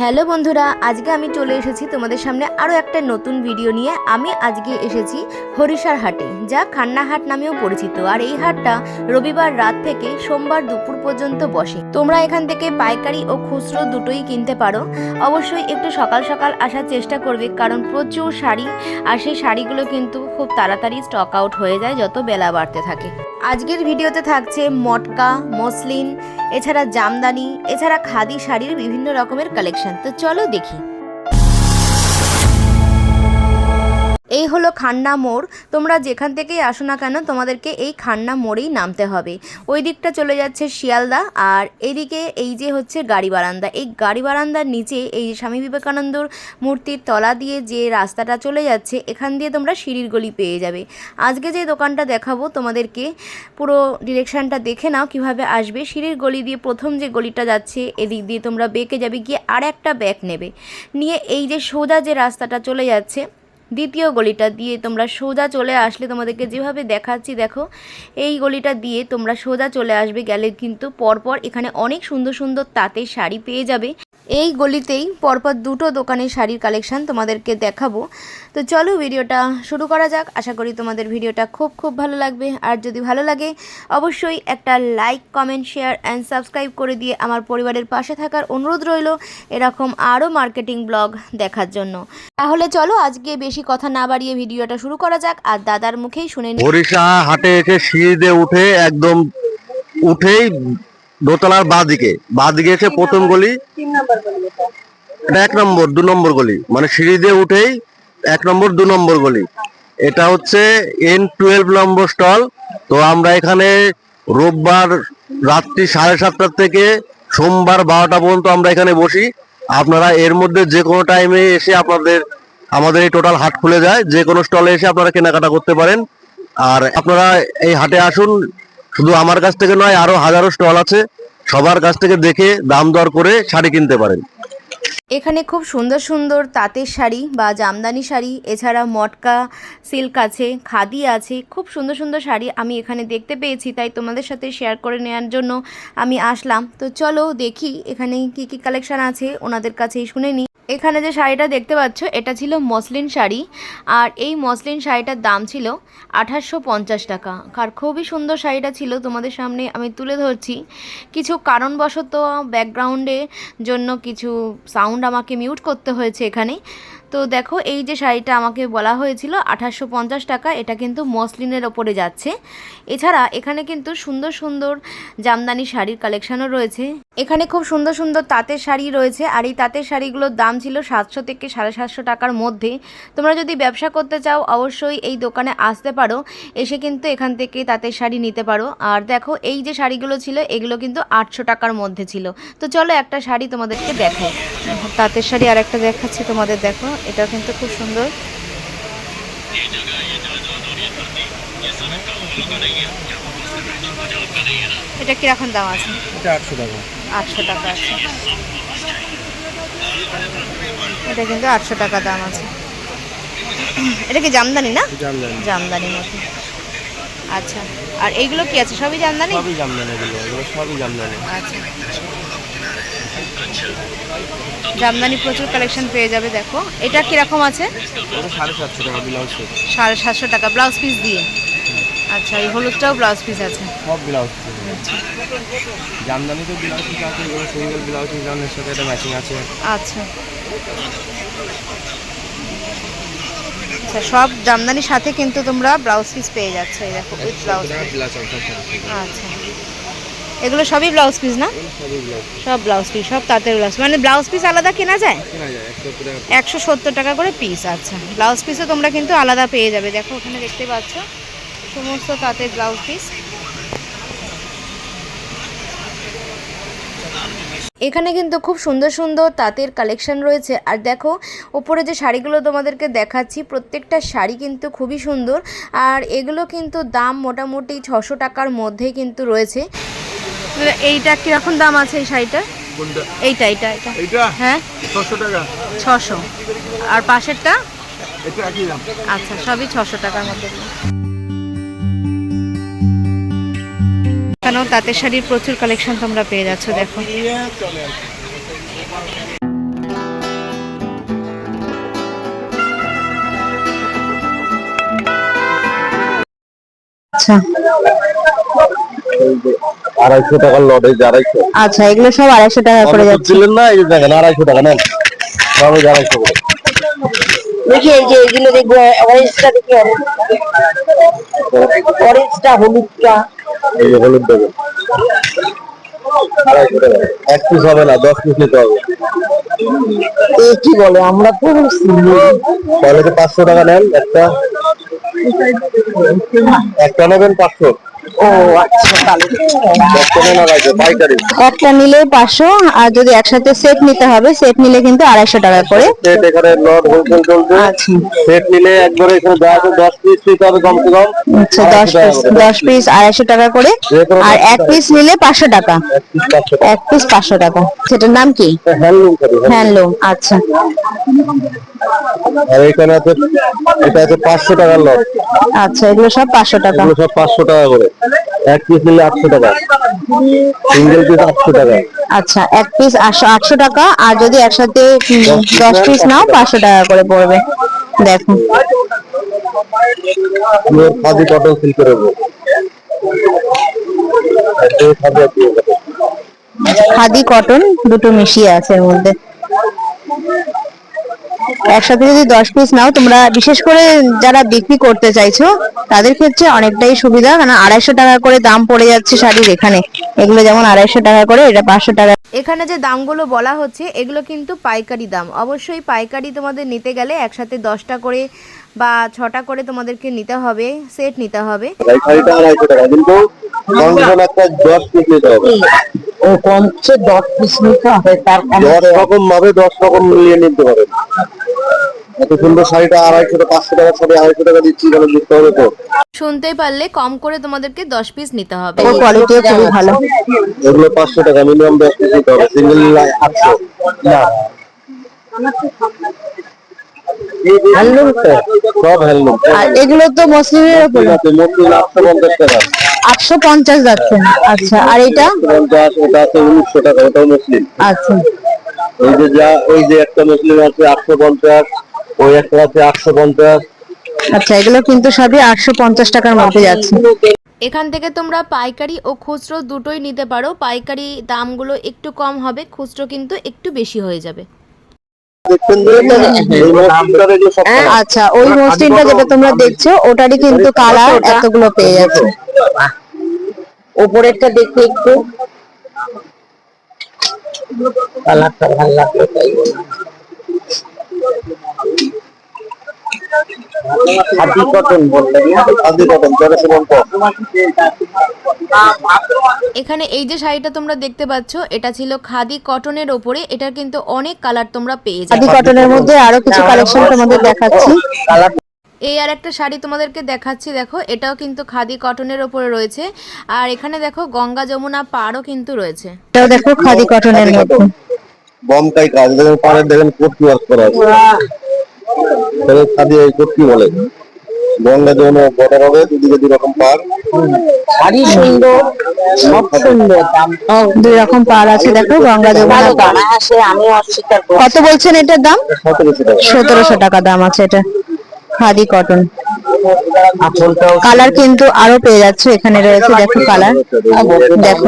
Hello বন্ধুরা, আজকে আমি চলে এসেছি তোমাদের সামনে আরও একটা নতুন ভিডিও নিয়ে। আমি আজকে এসেছি হরিষার হাটে, যা খান্না হাট নামেও পরিচিত। আর এই হাটটা রবিবার রাত থেকে সোমবার দুপুর পর্যন্ত বসে। তোমরা এখান থেকে পাইকারি ও খুচরো দুটোই কিনতে পারো। অবশ্যই একটু সকাল সকাল আসার চেষ্টা করবে, কারণ প্রচুর শাড়ি, আর সেই শাড়িগুলো কিন্তু খুব তাড়াতাড়ি স্টক আউট হয়ে যায়, যত বেলা বাড়তে থাকে। আজকের ভিডিওতে থাকছে মটকা, মসলিন এছাড়া জামদানি এছাড়া খাদি শাড়ির বিভিন্ন রকমের কালেকশন তো চলো দেখি। এই হলো খান্না মোড়। তোমরা যেখান থেকেই আসো না কেন, তোমাদেরকে এই খান্না মোড়েই নামতে হবে। ওই দিকটা চলে যাচ্ছে শিয়ালদা আর এদিকে এই যে হচ্ছে গাড়ি বারান্দা। এই গাড়ি বারান্দার নিচে এই যে স্বামী বিবেকানন্দর মূর্তির তলা দিয়ে যে রাস্তাটা চলে যাচ্ছে, এখান দিয়ে তোমরা সিঁড়ির গলি পেয়ে যাবে। আজকে যে দোকানটা দেখাবো, তোমাদেরকে পুরো ডিরেকশনটা দেখে নাও কীভাবে আসবে। সিঁড়ির গলি দিয়ে প্রথম যে গলিটা যাচ্ছে, এদিক দিয়ে তোমরা বেঁকে যাবে, গিয়ে আর একটা ব্যাগ নেবে। নিয়ে এই যে সোজা যে রাস্তাটা চলে যাচ্ছে দ্বিতীয় গলিটা দিয়ে তোমরা সোজা চলে আসলে তোমাদেরকে যেভাবে দেখাচ্ছি, দেখো। এই গলিটা দিয়ে তোমরা সোজা চলে আসবে গেলে কিন্তু পরপর এখানে অনেক সুন্দর সুন্দর তাঁতের শাড়ি পেয়ে যাবে। এই গলিতেই পরপর দুটো দোকানের শাড়ির কালেকশন তোমাদেরকে দেখাবো। তো চলো ভিডিওটা শুরু করা যাক। আশা করি তোমাদের ভিডিওটা খুব খুব ভালো লাগবে। আর যদি ভালো লাগে, অবশ্যই একটা like comment share and subscribe করে দিয়ে আমার পরিবারের পাশে থাকার অনুরোধ রইল এরকম আরও মার্কেটিং ব্লগ দেখার জন্য। তাহলে চলো আজকে বেশি কথা না বাড়িয়ে ভিডিওটা শুরু করা যাক। আর দাদার মুখেই শুনে নিই। হাটে এসে সিঁড়িতে উঠে একদম উঠেই দোতলার বাঁ দিকে বাঁ দিকে এসে প্রথম গলি এটা। এক নম্বর দু নম্বর গলি। মানে সিঁড়ি দিয়ে উঠেই এক নম্বর দু নম্বর গলি। এটা হচ্ছে এন টুয়েলভ নম্বর স্টল তো আমরা এখানে রোববার রাত্রি সাড়ে সাতটার থেকে সোমবার বারোটা পর্যন্ত আমরা এখানে বসি। আপনারা এর মধ্যে যে কোনো টাইমে এসে আপনাদের আমাদের এই টোটাল হাট খুলে যায়। যে কোনো স্টলে এসে আপনারা কেনাকাটা করতে পারেন। আর আপনারা এই হাটে আসুন শুধু আমার কাছ থেকে নয়, আরও হাজারো স্টল আছে। সবার কাছ থেকে দেখে দাম দর করে শাড়ি কিনতে পারেন। এখানে খুব সুন্দর সুন্দর তাঁতের শাড়ি বা জামদানি শাড়ি, এছাড়া মটকা, সিল্ক আছে, খাদি আছে, খুব সুন্দর সুন্দর শাড়ি আমি এখানে দেখতে পেয়েছি। তাই তোমাদের সাথে শেয়ার করে নেওয়ার জন্য আমি আসলাম। তো চলো দেখি এখানে কি কি কালেকশন আছে, ওনাদের কাছেই শুনে নিই। এখানে যে শাড়িটা দেখতে পাচ্ছ, এটা ছিল মসলিন শাড়ি। আর এই মসলিন শাড়িটার দাম ছিল আঠাশশো পঞ্চাশ টাকা। আর খুবই সুন্দর শাড়িটা ছিল, তোমাদের সামনে আমি তুলে ধরছি। কিছু কারণবশত ব্যাকগ্রাউন্ডে জন্য কিছু সাউন্ড আমাকে মিউট করতে হয়েছে এখানে। তো দেখো, এই যে শাড়িটা আমাকে বলা হয়েছিল আঠাশশো পঞ্চাশ টাকা, এটা কিন্তু মসলিনের ওপরে যাচ্ছে। এছাড়া এখানে কিন্তু সুন্দর সুন্দর জামদানি শাড়ির কালেকশনও রয়েছে। এখানে খুব সুন্দর সুন্দর তাঁতের শাড়ি রয়েছে, আর এই তাঁতের শাড়িগুলোর দাম ছিল সাতশো থেকে সাড়ে সাতশো টাকার মধ্যে। তোমরা যদি ব্যবসা করতে চাও, অবশ্যই এই দোকানে আসতে পারো, এসে কিন্তু এখান থেকে তাঁতের শাড়ি নিতে পারো। আর দেখো, এই যে শাড়িগুলো ছিল, এগুলো কিন্তু আটশো টাকার মধ্যে ছিল। তো চলো একটা শাড়ি তোমাদেরকে দেখো তাঁতের শাড়ি আর একটা দেখাচ্ছি তোমাদের, দেখো। এটা কিন্তু খুব সুন্দর। এটা কীরকম দাম আছে? এটা আটশো টাকা। আটশো টাকা আছে। এটা কিন্তু আটশো টাকা দাম আছে। এটা কি জামদানি না? জামদানি। মধ্যে আচ্ছা। আর এইগুলো কি আছে? সবই জামদানি? সবই জামদানি এগুলো সবই জামদানি। আচ্ছা। জামদানি প্রচুর কালেকশন পেয়ে যাবে দেখো। এটা কীরকম আছে? সাড়ে সাতশো টাকা ব্লাউজ পিস সাড়ে সাতশো টাকা ব্লাউজ পিস দিয়ে? আচ্ছা এই হলুদটাও ব্লাউজ পিস আছে। সব ব্লাউজ জামদানি তো ব্লাউজ পিস আছে এগুলো সিঙ্গেল ব্লাউজ পিস এর সাথে এটা ম্যাচিং আছে। আচ্ছা। আচ্ছা সব জামদানির সাথে কিন্তু তোমরা ব্লাউজ পিস পেয়ে যাচ্ছ এই দেখো উইথ ব্লাউজ আচ্ছা। এগুলো সবই ব্লাউজ পিস না? সব ব্লাউজ পিস সব তাঁতের ব্লাউজ মানে ব্লাউজ পিস আলাদা কেনা যায়? একশো সত্তর টাকা করে পিস আচ্ছা। ব্লাউজ পিসও তোমরা কিন্তু আলাদা পেয়ে যাবে। দেখো ওখানে দেখতে পাচ্ছ সমস্ত তাঁতের ব্লাউজ পিস এখানে কিন্তু খুব সুন্দর সুন্দর তাঁতের কালেকশন রয়েছে। আর দেখো ওপরে যে শাড়িগুলো তোমাদেরকে দেখাচ্ছি প্রত্যেকটা শাড়ি কিন্তু খুবই সুন্দর। আর এগুলো কিন্তু দাম মোটামুটি ছশো টাকার মধ্যেই কিন্তু রয়েছে। এইটা কীরকম দাম আছে এই শাড়িটা এইটা এইটা এটা এইটা? হ্যাঁ। ছশো টাকা। আর পাশেরটা? এটা দাম। আচ্ছা সবই ছশো টাকার মধ্যে এখানেও তাঁতের শাড়ির প্রচুর কালেকশন তোমরা পেয়ে যাচ্ছ দেখো। আচ্ছা। আড়াইশো টাকার লট এই যে আড়াইশো। আচ্ছা এগুলো সব আড়াইশো টাকা করে যাচ্ছে। ছিলেন না? এই যে দেখেন আড়াইশো টাকা নেন। সব এই আড়াইশো করে। দেখি এই যে এগুলো দেখব অরেঞ্জটা দেখি অরেঞ্জটা হলুদটা। এই যে হলুদ দেবে আড়াইশো টাকা। এক পিস হবে না দশ পিস নিতে হবে। এ কি বলে আমরা তো তাহলে তো পাঁচশো টাকা নেন একটা। একটা নেবেন পাঁচশো। ও আচ্ছা একটা নিলে পাঁচশো আর যদি একসাথে সেট নিতে হবে সেট নিলে কিন্তু আড়াইশো টাকা করে। সেট এখানে লট হোলসেল চলছে। আচ্ছা। সেট নিলে একবারে এখানে দশ পিস নিতে হবে কমসে কম। আচ্ছা দশ পিস দশ পিস আড়াইশো টাকা করে। আর এক পিস নিলে পাঁচশো টাকা। এক পিস পাঁচশো পিস টাকা। সেটার নাম কি? হ্যান্ডলুম আচ্ছা। আর এখানে আছে এটা আছে পাঁচশো টাকার লট। আচ্ছা এগুলো সব পাঁচশো টাকা। এগুলো সব পাঁচশো টাকা করে। এক পিস নিলে আটশো টাকা। সিঙ্গেল পিস আটশো টাকা। আচ্ছা এক পিস আটশো টাকা আর যদি একসাথে দশ পিস নাও পাঁচশো টাকা করে পড়বে। দেখো। খাদি কটন সিল্কের উপর। খাদি কটন দুটো মিশিয়ে আছে এর মধ্যে। একসাথে যদি দশ পিস নাও, তোমরা বিশেষ করে যারা বিক্রি করতে চাইছো, তাদের ক্ষেত্রে অনেকটাই সুবিধা। কারণ আড়াইশো টাকা করে দাম পড়ে যাচ্ছে শাড়ির এখানে। এগুলো যেমন আড়াইশো টাকা করে, এটা পাঁচশো টাকা। এখানে যে দামগুলো বলা হচ্ছে, এগুলো কিন্তু পাইকারি দাম। অবশ্যই পাইকারি তোমাদের নিতে গেলে একসাথে দশটা করে বা ছটা করে তোমাদেরকে নিতে হবে সেট নিতে হবে। একটা দশ পিস কমছে দশ পিস নিতে হবে তার দশ রকম ভাবে দশ রকম মিলিয়ে নিতে পারেন এত সুন্দর শাড়িটা আড়াইশো পাঁচশো টাকা আড়াইশো টাকা দিচ্ছি এখানে বুঝতে হবে তো। শুনতেই পারলে কম করে তোমাদেরকে দশ পিস নিতে হবে। কোয়ালিটিও খুবই ভালো। এগুলো পাঁচশো টাকা মিনিমাম দশ পিস নিতে হবে সিঙ্গেল আটশো। না। হ্যান্ডলুম সব হ্যান্ডলুম। আর এগুলো তো মুসলিমের উপর। মসলিন আটশো পঞ্চাশ টাকা। আটশো পঞ্চাশ যাচ্ছে। আচ্ছা আর এটা? পঞ্চাশ ওটা আছে উনিশশো টাকা ওটাও মুসলিম। আচ্ছা। এই যে যা ওই যে একটা মুসলিম আছে আটশো পঞ্চাশ ওই একটা আছে আটশো পঞ্চাশ। আচ্ছা এগুলো কিন্তু সবই আটশো পঞ্চাশ টাকার মধ্যে যাচ্ছে। এখান থেকে তোমরা পাইকারি ও খুচরো দুটোই নিতে পারো। পাইকারি দামগুলো একটু কম হবে খুচরো কিন্তু একটু বেশি হয়ে যাবে। আচ্ছা ওই মসলিনটা যেটা তোমরা দেখছ ওটারই কিন্তু কালার এতগুলো পেয়ে যাচ্ছে। উপরেরটা দেখতে একটু। কালারটা ভালো লাগল তাই হাতি কটন বললেন না কটন তেরোশো এখানে এই যে শাড়িটা তোমরা দেখতে পাচ্ছ এটা ছিল খাদি কটনের ওপরে এটার কিন্তু অনেক কালার তোমরা পেয়ে যাবে। হাতি কটনের মধ্যে আরও কিছু কালেকশন তোমাদের দেখাচ্ছি। এই আর একটা শাড়ি তোমাদেরকে দেখাচ্ছি দেখো এটাও কিন্তু খাদি কটনের ওপরে রয়েছে। আর এখানে দেখো গঙ্গা যমুনা পাড়ও কিন্তু রয়েছে। এটাও দেখো খাদি কটনের মধ্যে। বমকাই কাজ দেখেন পাড়ের দেখেন কোটকি ওয়ার্ক করা আছে। খাদি এই বলে? গঙ্গা বর্ডার হবে দুদিকে দুই রকম পাড় শাড়ি সুন্দর সব সুন্দর। দুই রকম পার আছে দেখো গঙ্গা যমুনা পার কত বলছেন এটার দাম? সতেরোশো টাকা। দাম আছে এটা। খাদি কটন। কালার কিন্তু আরও পেয়ে যাচ্ছে এখানে রয়েছে দেখো কালার দেখো।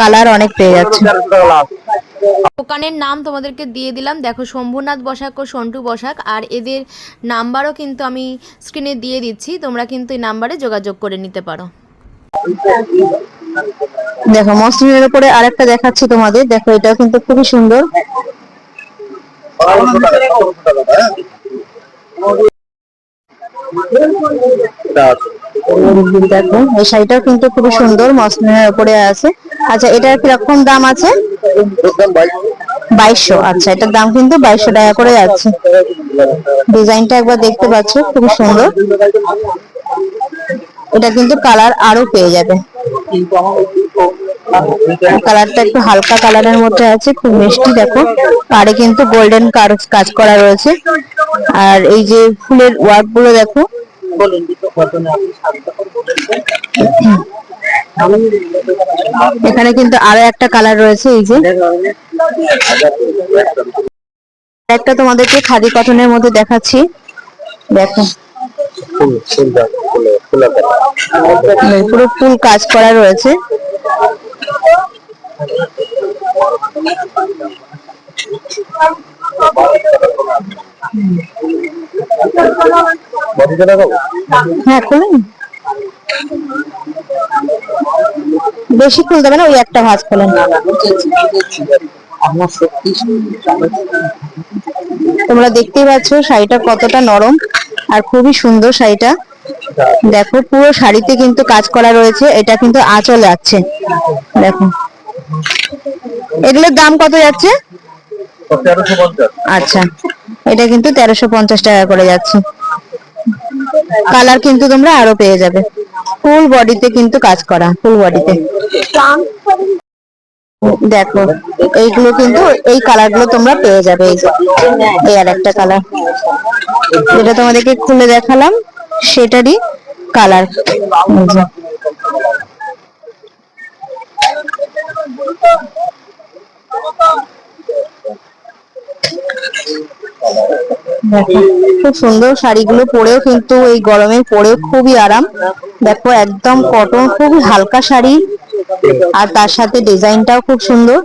কালার অনেক পেয়ে যাচ্ছে। দোকানের নাম তোমাদেরকে দিয়ে দিলাম। দেখো শম্ভুনাথ বসাক ও সন্টু বসাক আর এদের নাম্বারও কিন্তু আমি স্ক্রিনে দিয়ে দিচ্ছি। তোমরা কিন্তু এই নাম্বারে যোগাযোগ করে নিতে পারো। দেখো মসলিনের উপরে আরেকটা দেখাচ্ছি তোমাদের। দেখো এটাও কিন্তু খুবই সুন্দর। দেখো এই শাড়িটাও কিন্তু খুবই সুন্দর, মসলিনের উপরে আছে। আচ্ছা এটার কীরকম দাম আছে? বাইশশো। আচ্ছা এটার দাম কিন্তু বাইশশো টাকা করে যাচ্ছে। ডিজাইনটা একবার দেখতে পাচ্ছ, খুবই সুন্দর। এটা কিন্তু কালার আরও পেয়ে যাবে। কালারটা একটু হালকা কালারের মধ্যে আছে, খুব মিষ্টি, দেখো। পাড়ে কিন্তু গোল্ডেন কাজ করা রয়েছে। আর এই যে ফুলের ওয়ার্কগুলো দেখো। এখানে কিন্তু আরও একটা কালার রয়েছে এই যে। একটা তোমাদেরকে খাদি কটনের মধ্যে দেখাচ্ছি। দেখো। হুম, পুরো ফুল কাজ করা রয়েছে। বডিটা দেখাবো হ্যাঁ বেশি খুলতে হবে না, ওই একটা ভাঁজ খোলেন তোমরা দেখতেই পাচ্ছ শাড়িটা কতটা নরম আর খুবই সুন্দর শাড়িটা। দেখো, পুরো শাড়িতে কিন্তু কাজ করা রয়েছে, এটা কিন্তু আঁচল যাচ্ছে দেখো। এগুলোর দাম কত যাচ্ছে? আচ্ছা এটা কিন্তু তেরোশো পঞ্চাশ টাকা করে যাচ্ছে। কালার কিন্তু তোমরা আরও পেয়ে যাবে। ফুল বডিতে কিন্তু কাজ করা ফুল বডিতে দেখো, এইগুলো কিন্তু, এই কালারগুলো তোমরা পেয়ে যাবে। এই যে এই আর একটা কালার যেটা তোমাদেরকে খুলে দেখালাম, সেটারই কালার খুব সুন্দর শাড়িগুলো পরেও কিন্তু এই গরমে পরেও খুবই আরাম। দেখো একদম কটন খুবই হালকা শাড়ি। আর তার সাথে ডিজাইনটাও খুব সুন্দর।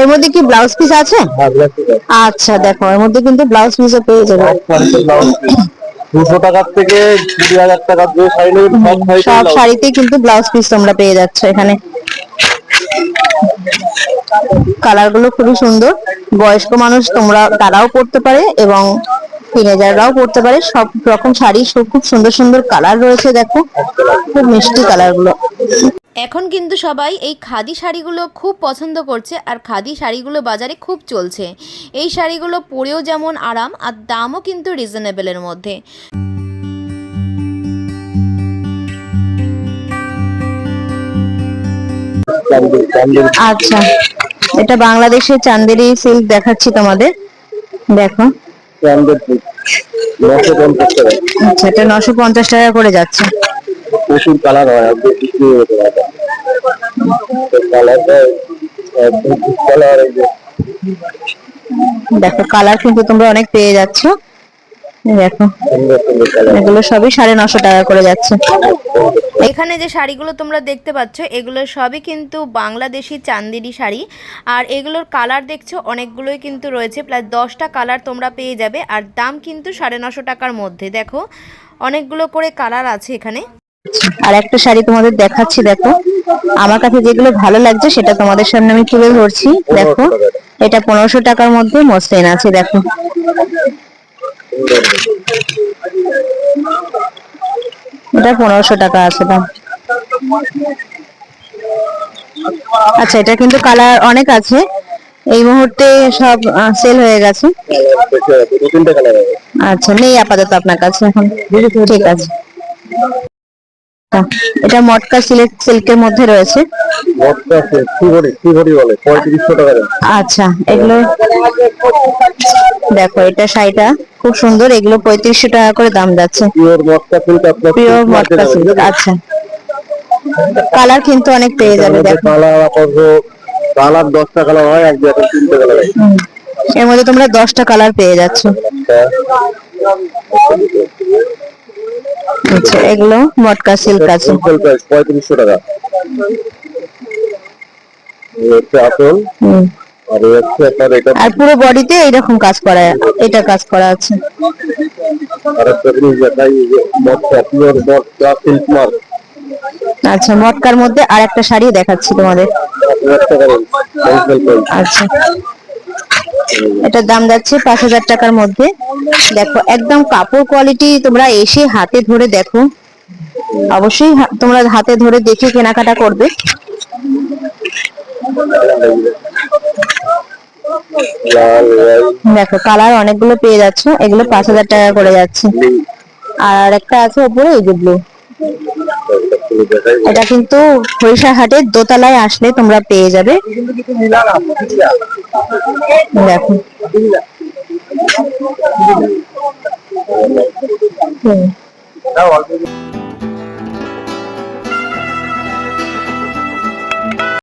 এর মধ্যে কি ব্লাউজ পিস আছে? আচ্ছা দেখো এর মধ্যে কিন্তু ব্লাউজ পিসও পেয়ে যাবে। দুশো টাকার থেকে কুড়ি হাজার টাকার যে শাড়ি সব শাড়িতে কিন্তু ব্লাউজ পিস তোমরা পেয়ে যাচ্ছ এখানে। কালারগুলো খুবই সুন্দর। বয়স্ক মানুষ তোমরা তারাও পড়তে পারে এবং টিনেজাররাও পড়তে পারে। সব রকম শাড়ি সব খুব সুন্দর সুন্দর কালার রয়েছে দেখো। খুব মিষ্টি কালারগুলো। এখন কিন্তু সবাই এই খাদি শাড়িগুলো খুব পছন্দ করছে আর খাদি শাড়িগুলো বাজারে খুব চলছে। এই শাড়িগুলো পরেও যেমন আরাম আর দামও কিন্তু রিজনেবলের মধ্যে। আচ্ছা এটা বাংলাদেশের চান্দেরি সিল্ক দেখাচ্ছি তোমাদের। দেখো। চান্দের নশো পঞ্চাশ টাকা। আচ্ছা এটা নশো পঞ্চাশ টাকা করে যাচ্ছে। প্রচুর কালার হয় হতে কালার দেখো কালার কিন্তু তোমরা অনেক পেয়ে যাচ্ছ। দেখো। এগুলো সবই সাড়ে নশো টাকা করে যাচ্ছে। এখানে যে শাড়িগুলো তোমরা দেখতে পাচ্ছ এগুলো সবই কিন্তু বাংলাদেশি চান্দেরি শাড়ি। আর এগুলোর কালার দেখছ অনেকগুলোই কিন্তু রয়েছে। প্রায় দশটা কালার তোমরা পেয়ে যাবে আর দাম কিন্তু সাড়ে নশো টাকার মধ্যে। দেখো অনেকগুলো করে কালার আছে এখানে। আর একটা শাড়ি তোমাদের দেখাচ্ছি দেখো। আমার কাছে যেগুলো ভালো লাগছে সেটা তোমাদের সামনে আমি তুলে ধরছি। দেখো এটা পনেরোশো টাকার মধ্যে মসলিন আছে দেখো। এটা পনেরোশো টাকা আছে দাম। আচ্ছা এটা কিন্তু কালার অনেক আছে। এই মুহূর্তে সব সেল হয়ে গেছে। আচ্ছা নেই আপাতত আপনার কাছে এখন। ঠিক আছে। এটা মটকা সিল্ক সিল্কের মধ্যে রয়েছে। মটকা আছে কি ভরি কি বলে পঁয়ত্রিশশো টাকা দাম আচ্ছা এগুলো দেখো এটা শাড়িটা খুব সুন্দর এগুলো পঁয়ত্রিশশো টাকা করে দাম যাচ্ছে। পিওর মটকা সিল্ক আপনার পিওর মটকা সিল্ক আচ্ছা। কালার কিন্তু অনেক পেয়ে যাবে দেখো। কালার আপাতত কালার দশটা কালার হয় এক জায়গায় তিনটে কালার। এর মধ্যে তোমরা দশটা কালার পেয়ে যাচ্ছ। আচ্ছা এগুলো মটকা সিল্ক আছে। সিম্পল প্রাইস পঁয়ত্রিশশো টাকা। এই হচ্ছে আসল। আর হচ্ছে আপনার এটা আর পুরো বডিতে এইরকম কাজ করা এটা কাজ করা আছে। আর একটা জিনিস দেখাই যে মটকা পিওর মটকা সিল্ক মার্ক আচ্ছা মটকার মধ্যে আর একটা শাড়ি দেখাচ্ছি তোমাদের। হোলসেল আচ্ছা। এটার দাম যাচ্ছে পাঁচ হাজার টাকার মধ্যে। দেখো, একদম কাপড় কোয়ালিটি তোমরা এসে হাতে ধরে দেখো। অবশ্যই তোমরা হাতে ধরে দেখে কেনাকাটা করবে। দেখো কালার অনেকগুলো পেয়ে যাচ্ছ, এগুলো পাঁচ হাজার টাকা করে যাচ্ছে। আর একটা আছে ওপরে, এই যে ব্লু এটা কিন্তু হাটের দোতলায় আসলে তোমরা পেয়ে যাবে। দেখো হুম।